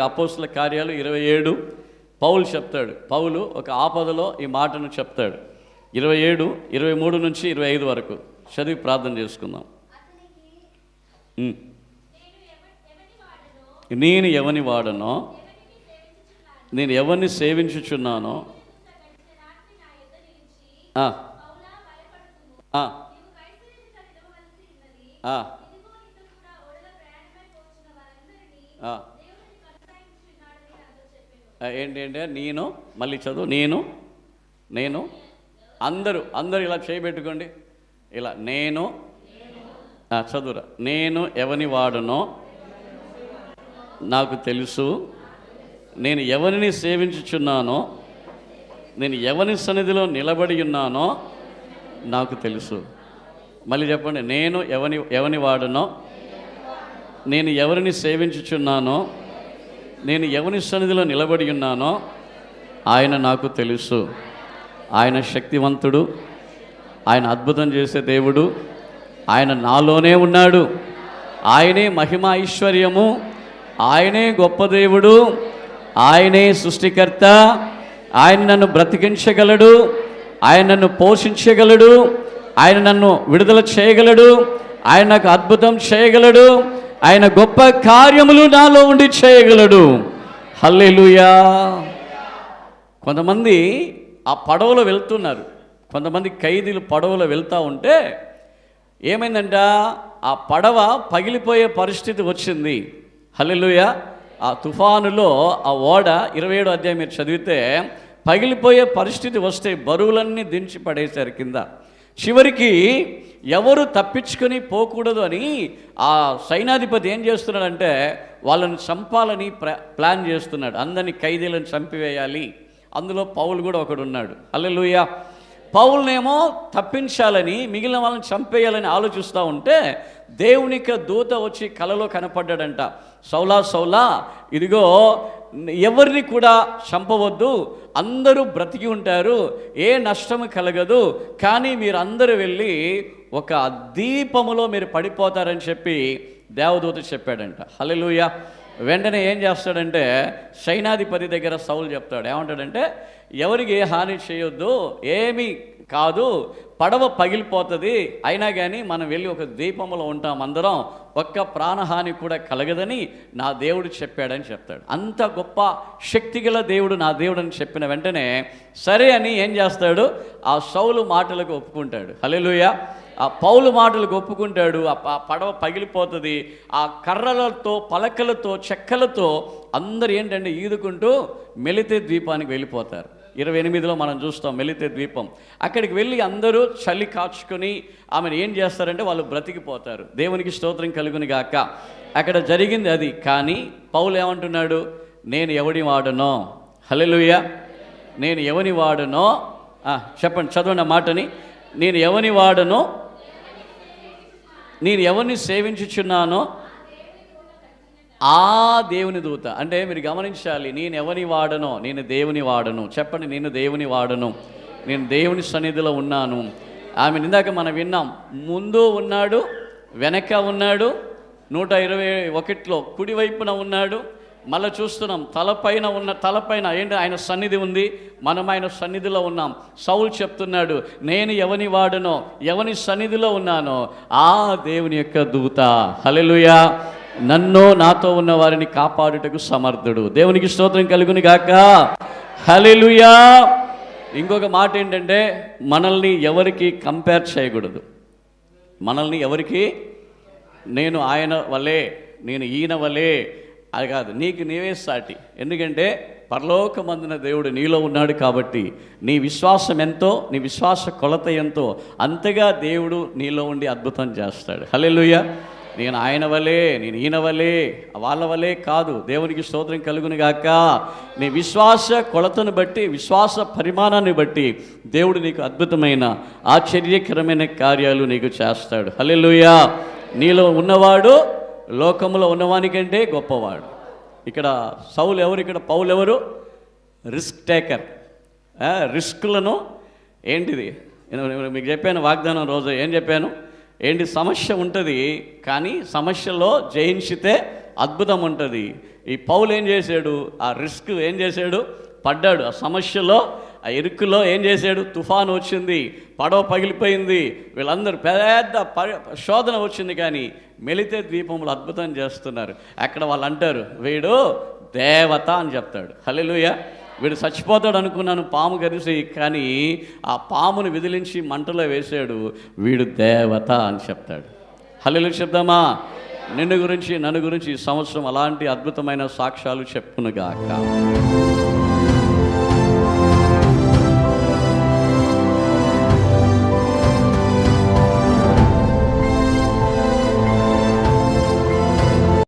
అపోస్తుల కార్యాలు ఇరవై ఏడు. పౌలు చెప్తాడు. పౌలు ఒక ఆపదలో ఈ మాటను చెప్తాడు. ఇరవై ఏడు ఇరవై మూడు నుంచి ఇరవై ఐదు వరకు. చదివి ప్రార్థన చేసుకుందాం. నేను ఎవని వాడనో? నేను ఎవరిని సేవించుచున్నానో? ఆ, ఏంటంటే ఏంటి నేను మళ్ళీ చదువు నేను నేను అందరూ అందరూ ఇలా చేయబెట్టుకోండి ఇలా నేను చదువురా. నేను ఎవని వాడనో నాకు తెలుసు. నేను ఎవరిని సేవించుచున్నానో నేను ఎవరి సన్నిధిలో నిలబడి ఉన్నానో నాకు తెలుసు. మళ్ళీ చెప్పండి నేను ఎవని ఎవని వాడనో నేను ఎవరిని సేవించుచున్నానో నేను ఎవరి సన్నిధిలో నిలబడి ఉన్నానో ఆయన నాకు తెలుసు. ఆయన శక్తివంతుడు ఆయన అద్భుతం చేసే దేవుడు ఆయన నాలోనే ఉన్నాడు. ఆయనే మహిమ ఐశ్వర్యము ఆయనే గొప్ప దేవుడు ఆయనే సృష్టికర్త ఆయన నన్ను బ్రతికించగలడు ఆయన నన్ను పోషించగలడు ఆయన నన్ను విడుదల చేయగలడు ఆయన నాకు అద్భుతం చేయగలడు ఆయన గొప్ప కార్యములు నాలో ఉండి చేయగలడు. హల్లెలుయా. కొంతమంది ఆ పడవలో వెళ్తున్నారు. కొంతమంది ఖైదీలు పడవలో వెళ్తూ ఉంటే ఏమైందంట? ఆ పడవ పగిలిపోయే పరిస్థితి వచ్చింది. హల్లెలూయ. ఆ తుఫానులో ఆ ఓడ ఇరవై ఏడు అధ్యాయం మీరు చదివితే పగిలిపోయే పరిస్థితి వస్తే బరువులన్నీ దించి పడేశారు కింద. చివరికి ఎవరు తప్పించుకొని పోకూడదు అని ఆ సైనాధిపతి ఏం చేస్తున్నాడంటే వాళ్ళని చంపాలని ప్లాన్ చేస్తున్నాడు. అందరినీ ఖైదీలను చంపివేయాలి. అందులో పౌలు కూడా ఒకడున్నాడు ఉన్నాడు. పౌల్నేమో తప్పించాలని మిగిలిన వాళ్ళని చంపేయాలని ఆలోచిస్తూ ఉంటే దేవునిక దూత వచ్చి కలలో కనపడ్డాడంట. సౌలా సౌలా ఇదిగో ఎవరిని కూడా చంపవద్దు. అందరూ బ్రతికి ఉంటారు. ఏ నష్టము కలగదు. కానీ మీరు అందరూ వెళ్ళి ఒక దీపములో మీరు పడిపోతారని చెప్పి దేవదూత చెప్పాడంట. హల్లెలూయా. వెంటనే ఏం చేస్తాడంటే సైనాధిపతి దగ్గర సౌలు చెప్తాడు. ఏమంటాడంటే ఎవరికి ఏ హాని చేయొద్దు ఏమీ కాదు పడవ పగిలిపోతుంది. అయినా కానీ మనం వెళ్ళి ఒక దీపంలో ఉంటాం అందరం ఒక్క ప్రాణహాని కూడా కలగదని నా దేవుడు చెప్పాడని చెప్తాడు. అంత గొప్ప శక్తిగల దేవుడు నా దేవుడు అని చెప్పిన వెంటనే సరే అని ఏం చేస్తాడు? ఆ సౌలు మాటలకు ఒప్పుకుంటాడు. హలెలుయ ఆ పౌలు మాటలకు ఒప్పుకుంటాడు. ఆ పడవ పగిలిపోతుంది. ఆ కర్రలతో పలకలతో చెక్కలతో అందరు ఏంటంటే ఈదుకుంటూ మెలితే ద్వీపానికి వెళ్ళిపోతారు. ఇరవై ఎనిమిదిలో మనం చూస్తాం మెలితే ద్వీపం. అక్కడికి వెళ్ళి అందరూ చలి కాచుకొని ఆమెను ఏం చేస్తారంటే వాళ్ళు బ్రతికిపోతారు. దేవునికి స్తోత్రం కలుగుని గాక. అక్కడ జరిగింది అది. కానీ పౌలు ఏమంటున్నాడు? నేను ఎవడి వాడనో? హలెలుయ నేను ఎవని వాడనో? చెప్పండి చదవండి ఆ మాటని. నేను ఎవని వాడనో? నేను ఎవరిని సేవించుచున్నానో? ఆ దేవుని దూత అంటే మీరు గమనించాలి నేను ఎవని వాడనో నేను దేవుని వాడను. చెప్పండి నేను దేవుని వాడను. నేను దేవుని సన్నిధిలో ఉన్నాను. ఆమె ఇందాక మనం విన్నాం ముందు ఉన్నాడు వెనక ఉన్నాడు నూట ఇరవై ఒకటిలో కుడివైపున ఉన్నాడు మళ్ళీ చూస్తున్నాం తలపైన ఉన్న తలపైన ఏంటి ఆయన సన్నిధి ఉంది మనం ఆయన సన్నిధిలో ఉన్నాం. సౌలు చెప్తున్నాడు నేను ఎవని వాడనో ఎవని సన్నిధిలో ఉన్నానో ఆ దేవుని యొక్క దూత. హలెలుయా నన్ను నాతో ఉన్న వారిని కాపాడుటకు సమర్థుడు. దేవునికి స్తోత్రం కలుగుని గాక. హల్లెలూయా. ఇంకొక మాట ఏంటంటే మనల్ని ఎవరికి కంపేర్ చేయకూడదు. మనల్ని ఎవరికి? నేను ఆయన వలే నేను ఈయన వలే అది కాదు నీకు నీవే సాటి. ఎందుకంటే పరలోకమందున దేవుడు నీలో ఉన్నాడు కాబట్టి నీ విశ్వాసం ఎంతో నీ విశ్వాస కొలత ఎంతో అంతగా దేవుడు నీలో ఉండి అద్భుతం చేస్తాడు. హల్లెలూయా. నేను ఆయన వలే నేను ఈయన వలే వాళ్ళ వలే కాదు దేవునికి స్తోత్రం కలుగును గాక. నీ విశ్వాస కొలతను బట్టి విశ్వాస పరిమాణాన్ని బట్టి దేవుడు నీకు అద్భుతమైన ఆశ్చర్యకరమైన కార్యాలు నీకు చేస్తాడు. హలెలుయా నీలో ఉన్నవాడు లోకంలో ఉన్నవానికంటే గొప్పవాడు. ఇక్కడ సౌలు ఎవరు? ఇక్కడ పౌలు ఎవరు? Risk taker. రిస్క్లను ఏంటిది? నేను మీకు చెప్పాను వాగ్దానం రోజు ఏం చెప్పాను? ఏంటి? సమస్య ఉంటుంది కానీ సమస్యలో జయించితే అద్భుతం ఉంటుంది. ఈ పౌలు ఏం చేశాడు? ఆ రిస్క్ ఏం చేశాడు? పడ్డాడు. ఆ సమస్యలో ఆ ఇరుక్కులో ఏం చేశాడు? తుఫాను వచ్చింది పడవ పగిలిపోయింది. వీళ్ళందరూ పెద్ద ప- శోధన వచ్చింది కానీ మెలితే ద్వీపములు అద్భుతం చేస్తున్నారు. అక్కడ వాళ్ళు అంటారు వీడు దేవత అని చెప్తాడు. హల్లెలూయా. వీడు చచ్చిపోతాడు అనుకున్నాను పాము కరిసి కానీ ఆ పామును విదిలించి మంటలో వేశాడు. వీడు దేవత అని చెప్తాడు. హలో చెప్దామా? నిన్ను గురించి నన్ను గురించి ఈ సంవత్సరం అలాంటి అద్భుతమైన సాక్ష్యాలు చెప్పునుగాక